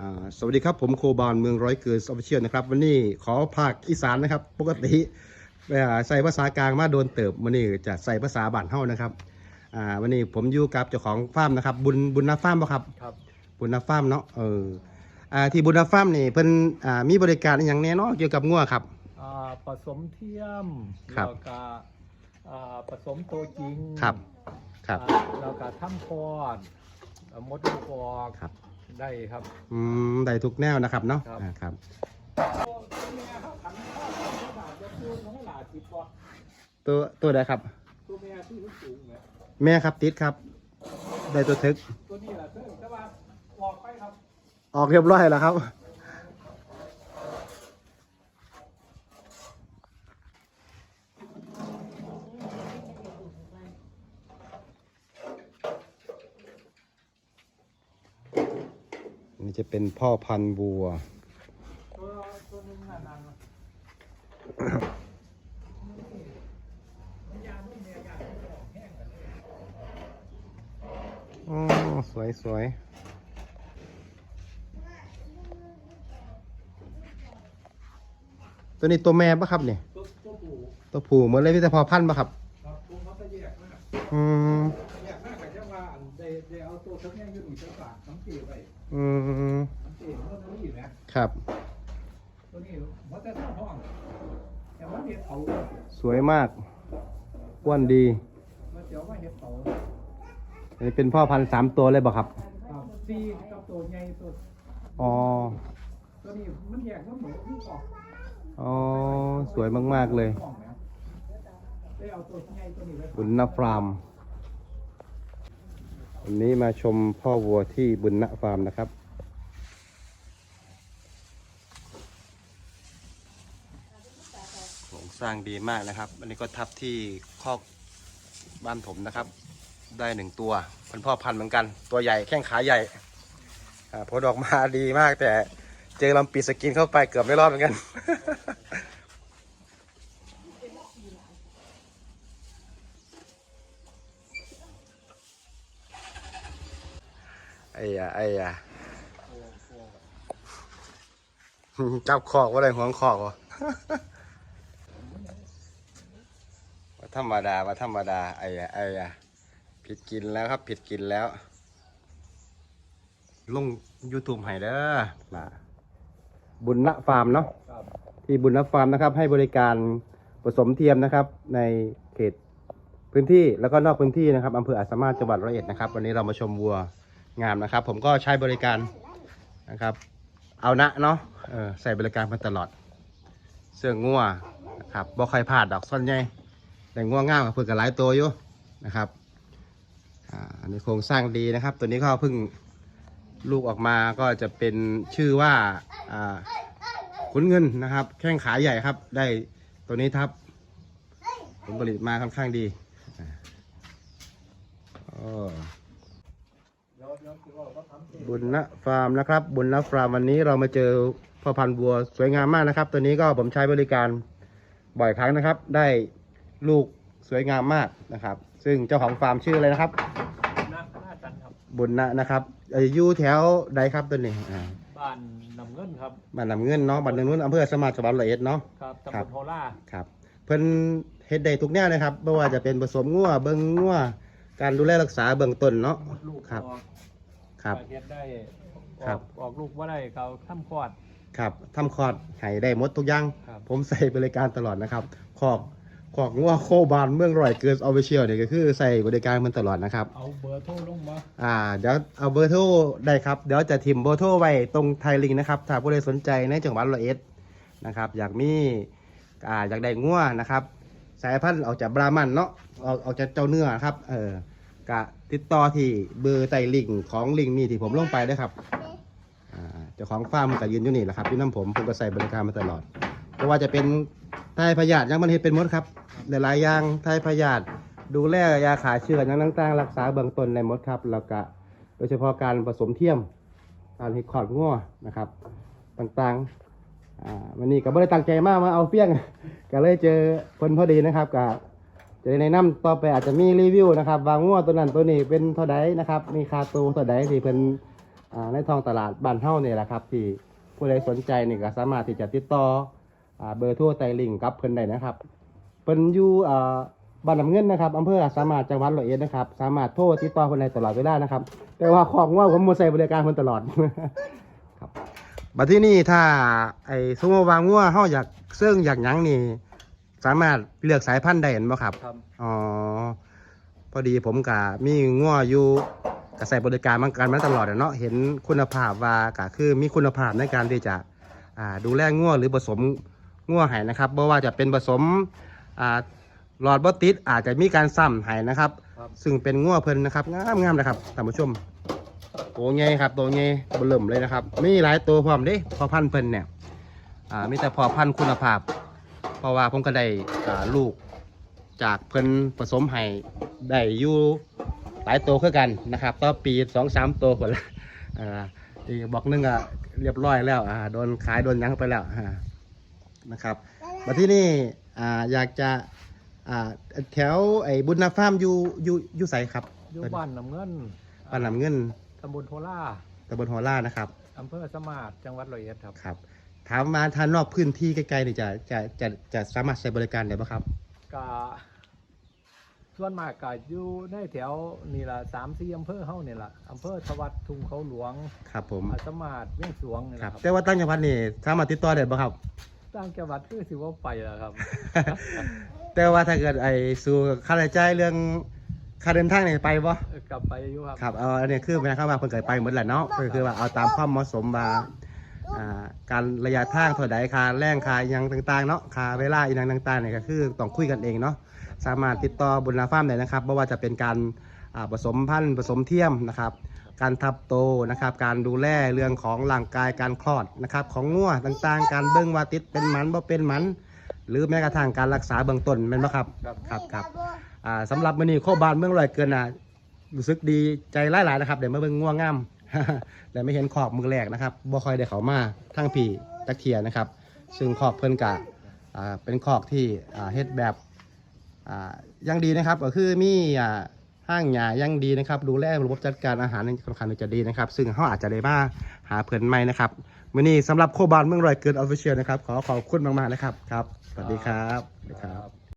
อ่าสวัสดีครับผมโคบานเมืองร้อยเกิร์สออฟฟิเชียลนะครับ วันนี้ขอภาคอีสานนะครับ ปกติเอ่อใส่ภาษากลางมาโดนเติบวันนี้จะใส่ภาษาบ้านเฮานะครับอ่าวันนี้ผมอยู่กับเจ้าของฟาร์มนะครับ บุญบุญนาฟาร์มป่ะครับครับ บุญนาฟาร์มเนาะเอออ่าที่บุญนาฟาร์มนี่เพิ่นอ่ามีบริการอหย่างแน่เนอนเกี่ยวกับงัวครับอ่าผสมเทียมครับแล้วก็อ่าผสมตัวจริงครับครับอ่าแล้วก็ทำคลอดอ่ามดลูกออกครับ ได้ครับ อืมได้ทุกแนวนะครับเนาะครับ อ่าครับ ตัวตัวใดครับ ตัวแม่ที่สูงเนี่ยแม่ครับติดครับ ได้ตัวทึก ตัวนี้แหละเพิ่งแต่ว่าออกไปครับ ออกเรียบร้อยแล้วครับ นี่จะเป็นพ่อพันธุ์บัวตัวตัวนึงนานๆอ๋อสวยสวยตัวนี้ตัวแม่ปะครับเนี่ยตัวตัวผู้ตัวผู้เหมือนเลยพี่แต่พอพันธุ์ปะครับ ครับตัวเขาจะแยกมากอืม ได้ได้เอาตัวทั้งแง่ยืนหนุ่ยเจ้าฝากน้ำเกลือไว้อืมน้ำเกลือเมื่อนี้นะครับ ตัวนี้มันจะทำห้องแต่ว่าเห็ดเผาสวยมากอ้วนดีมันเดี๋ยวว่าเห็ดเผาอันนี้เป็นพ่อพันธุ์สามตัวเลยบ่ครับ ครับซีกับตัวใหญ่ตัวอ๋อ ตัวนี้มันแยกมันเหมือนลูกออกอ๋อ สวยมากๆเลย ห้องนะได้เอาตัวใหญ่ตัวนี้ไว้บุญนฟาร์ม วันนี้มาชมพ่อวัวที่บุญนฟาร์มนะครับ โครงสร้างดีมากนะครับ อันนี้ก็ทับที่คอกบ้านผมนะครับ ได้หนึ่งตัวเป็นพ่อพันธุ์เหมือนกัน ตัวใหญ่แข้งขาใหญ่อ่าผลออกมาดีมากแต่เจอลำปีสกินเข้าไปเกือบไม่รอดเหมือนกัน ไอ้ยาไอ้ยาจับคอกว่าอะไรห่วงคอกวะว่าธรรมดาว่าธรรมดาไอ้ยาไอ้ยาผิดกินแล้วครับ ผิดกินแล้ว ลง YouTube ให้เด้อมาบุญละฟาร์มเนาะที่บุญละฟาร์มนะครับ ให้บริการผสมเทียมนะครับ ในเขตพื้นที่แล้วก็นอกพื้นที่นะครับอำเภออาสามารถจังหวัดร้อยเอ็ดนะครับ วันนี้เรามาชมวัว งามนะครับ ผมก็ใช้บริการนะครับ เอานะเนาะเออใส่บริการมาตลอด เสื้องัวนะครับบ่ใครพลาดดอกซ่อนใหญ่แต่งัวง่ามกับเพื่อนกับหลายตัวอยู่นะครับอ่าอันนี้โครงสร้างดีนะครับ ตัวนี้ก็เพิ่งลูกออกมาก็จะเป็นชื่อว่าอ่าขุนเงินนะครับ แข้งขาใหญ่ครับ ได้ตัวนี้ทับผลผลิตมาค่อนข้างดีอ่าอ๋ บุญนะฟาร์มนะครับ บุญนะฟาร์มวันนี้เรามาเจอพ่อพันธุ์บัวสวยงามมากนะครับ ตัวนี้ก็ผมใช้บริการบ่อยครั้งนะครับ ได้ลูกสวยงามมากนะครับ ซึ่งเจ้าของฟาร์มชื่ออะไรนะครับหน้าหน้าจันครับบุญนะนะครับเอ่ออยู่แถวใดครับตัวนี้อ่าบ้านนำเงินครับบ้านนำเงินเนาะบ้านนำเงินอำเภอสมาร์ทจังหวัดร้อยเอ็ดเนาะครับตำครับบลโฮล่าครับ เพิ่นเฮ็ดได้ทุกแนวนะครับไม่ว่าจะเป็นผสมงัวเบิ่งงัวการดูแลรักษาเบื้องต้นเนาะมดลูกครับออก ครับเฮ็ดได้อครัอบ กออกลูกว่าได้เขาทำคลอด ครับทำคอร์ดให้ได้หมดทุกอย่าง ครับ ผมใส่บริการตลอดนะครับ ขอกขอกงัวโคบานเมืองร่อยเกิร์สออฟฟิเชียลเนี่ยก็คือใส่บริการมันตลอดนะครับ เอาเบอร์โทรลงมา อ่าเดี๋ยวเอาเบอร์โทรได้ครับ เดี๋ยวจะทิมเบอร์โทรไว้ตรงไทยลิงก์นะครับ ถ้าผู้ใดสนใจในจังหวัดร้อยเอ็ดนะครับ อยากมีอ่าอยากได้งัวนะครับ สายพันธุ์ออกจากบรามันเนาะออกออกจากเจ้าเนื้อครับเออกะ ติดต่อที่เบอร์ไต่ลิงก์ของลิงก์นี่ที่ผมลงไปได้ครับอ่าเจ้าของฟาร์มก็ยืนอยู่นี่แหละครับอยู่น้ำผมผมก็ใส่บริการมาตลอดไม่ว่าจะเป็นไทยพยาธิยังมันเห็นเป็นมดครับหลายๆอย่างไทยพยาธิดูแลยาขาเชื้อย่างต่างๆ รักษาเบื้องต้นในมดครับแล้วก็โดยเฉพาะการผสมเทียม การเห็ดขอดงัวนะครับ ต่างๆอ่าวันนี้ก็ไม่ได้ตั้งใจมากมาเอาเฟี้ยง ก็เลยเจอคนพอดีนะครับก็ จะได้แนะนำต่อไปอาจจะมีรีวิวนะครับวางงัวตัวนั้นตัวนี้เป็นเท่าใดนะครับ มีคาตูเท่าใดที่เป็นในท้องตลาดบ้านเฮานี่แหละครับ ที่ผู้ใดสนใจนี่ก็สามารถที่จะติดต่ออเบอร์โทรไตรลิงกับเพิ่นได้นะครับเพิ่นอยู่บ้านน้ำเงินนะครับอำเภอสามารถจังหวัดร้อยเอ็ดนะครับ สามารถโทรติดต่อเพิ่นได้ตลอดเวลานะครับ แต่ว่าของว่าผมบ่ใช้บริการเพิ่นตลอดครับบัดที่นี่ถ้าไอ้สมมติว่างัวเฮาอยากเสื่องอยากหยังนี่ สามารถเลือกสายพันธุ์ได้เห็นบ่ครับ ครับ อ๋อ พอดีผมกับมีงัวอยู่กระใส่บริการมันกันมาตลอดอะเนาะเห็นคุณภาพว่าก็คือมีคุณภาพในการที่จะอ่าดูแลงัวหรือผสมงัวให้นะครับบ่ว่าจะเป็นผสมอ่าหลอดบอติดอาจจะมีการซ้ำให้นะครับ ครับ ซึ่งเป็นงัวเพิ่นนะครับงามงามๆนะครับท่านผู้ชมตัวใหญ่ครับตัวใหญ่เบิ่มเลยนะครับ มีหลายตัวพร้อมเด้พอพันธุ์เพิ่นเนี่ยอ่ามีแต่พอพันธุ์คุณภาพ เพราะว่าผมก็ได้อ่าลูกจากเพิ่นผสมให้ได้อยู่หลายตัวคือกันนะครับต่อปีสองสามตัวคนละอ่าอีกบอกหนึงอะเรียบร้อยแล้วอ่าโดนขายโดนหยั้งไปแล้วอ่านะครับมาที่นี่อ่าอยากจะอ่าแถวไอ้บุญนาฟาร์มอยู่อยู่อยู่ใสครับอยู่บ้านน้ำเงินบ้านน้ำเงินตำบลโพล่าตำบลหัวล่านะครับอำเภอสมาร์ทจังหวัดร้อยเอ็ดครับครับ ถามมาทานนอกพื้นที่ไกลๆนี่จะจะจะจะสามารถใช้บริการได้ไหมครับกะส่วนมากก็อยู่ในแถวนี่ละสามสี่อำเภอเฮานี่ละอำเภอทวัดทุ่งเขาหลวงครับผมอาสมาร์ทเวียงสวงนี่คแหรับละครับแต่ว่าตั้งจังหวัดนี่สามารถติดต่อได้บ่ครับ ต่างจังหวัดคือสิว่าไปแล้วครับ แต่ว่าถ้าเกิดไอ้สู่ค่าใช้จ่ายเรื่องค่าเดินทางนี่ไปบ่เออกลับไปอยู่ครับ ครับเอาอันนี้คือหมายความว่าเพิ่นเคยไปหมดแหละเนาะก็คือว่าเอาตามความเหมาะสมว่า อ่าการระยะทางเท่าใดค่าแรงคาอหยังต่างๆเนาะคาเวลาอีหยังต่างๆเนี่ยก็คือต้องคุยกันเองเนาะสามารถติดต่อบุญนาฟาร์มได้นะครับไม่ว่าจะเป็นการอ่าผสมพันธุ์ผสมเทียมนะครับ การทับโตนะครับ การดูแลเรื่องของร่างกายการคลอดนะครับ ของงัวต่างๆ การเบิ่งว่าติดเป็นหมันบ่เป็นหมันหรือแม้กระทั่งการรักษาเบื้องต้นแม่นบ่ครับครับครับครับอ่าสำหรับมื้อนี้โคบานเมืองลอยเกินอะรู้สึกดีใจหลายๆนะครับเดี๋ยวมาเบิ่งง่วงงาม แต่ไม่เห็นขอบมือแรกนะครับบ่ค่อยได้เขามาทั้งพี่ตะเคียนนะครับ ซึ่งขอบเพิ่นกะเป็นขอกที่เฮ็ดแบบยังดีนะครับ ก็คือมีห้างหยายังดีนะครับ ดูแลระบบจัดการอาหารค่อนข้างที่จะดีนะครับ ซึ่งเขาอาจจะได้มาหาเพิ่นใหม่นะครับมื้อนี้สำหรับโคบานเมืองลอยเกินออฟฟิเชียลนะครับ ขอขอบคุณมากๆนะครับครับ สวัสดีครับสวัสดีครับ